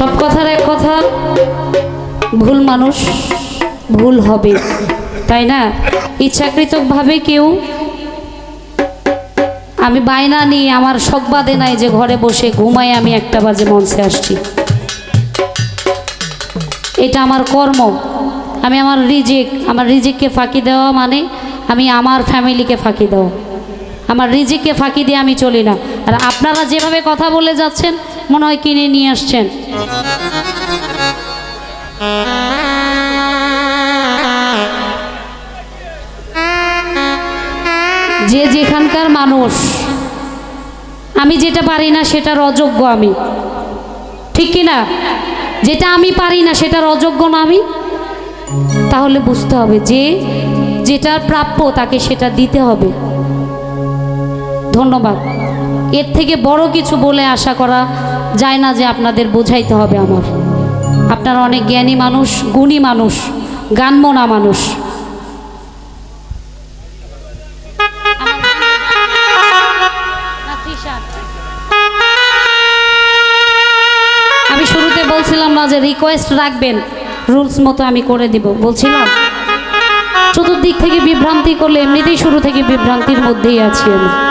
সব কথার এক কথা, ভুল মানুষ ভুল হবে, তাই না? ইচ্ছাকৃতভাবে কেউ, আমি বায়না নিয়ে আমার শখ বাদে নাই যে ঘরে বসে ঘুমাই আমি একটা বাজে মঞ্চে আসছি। এটা আমার কর্ম। আমি আমার রিজিক, আমার রিজিককে ফাঁকি দেওয়া মানে আমি আমার ফ্যামিলিকে ফাঁকি দেওয়া। আমার রিজিককে ফাঁকি দিয়ে আমি চলি না। আর আপনারা যেভাবে কথা বলে যাচ্ছেন মনে হয় কিনে নিয়ে আসছেন। যে যেখানকার মানুষ, আমি যেটা পারি না সেটার অযোগ্য আমি। ঠিক কি না? যেটা আমি পারি না সেটার অযোগ্য না আমি? তাহলে বুঝতে হবে যে যেটার প্রাপ্য তাকে সেটা দিতে হবে। ধন্যবাদ। এর থেকে বড় কিছু বলে আশা করা যায় না যে আপনাদের বোঝাইতে হবে আমার। আপনারা অনেক জ্ঞানী মানুষ, গুণী মানুষ, গানমনা মানুষ। আমি শুরুতে বলছিলাম না যে রিকোয়েস্ট রাখবেন রুলস মতো আমি করে দিব। বলছিলাম, চতুর্দিক থেকে বিভ্রান্তি করলে এমনিতেই শুরু থেকে বিভ্রান্তির মধ্যেই আছি আমি।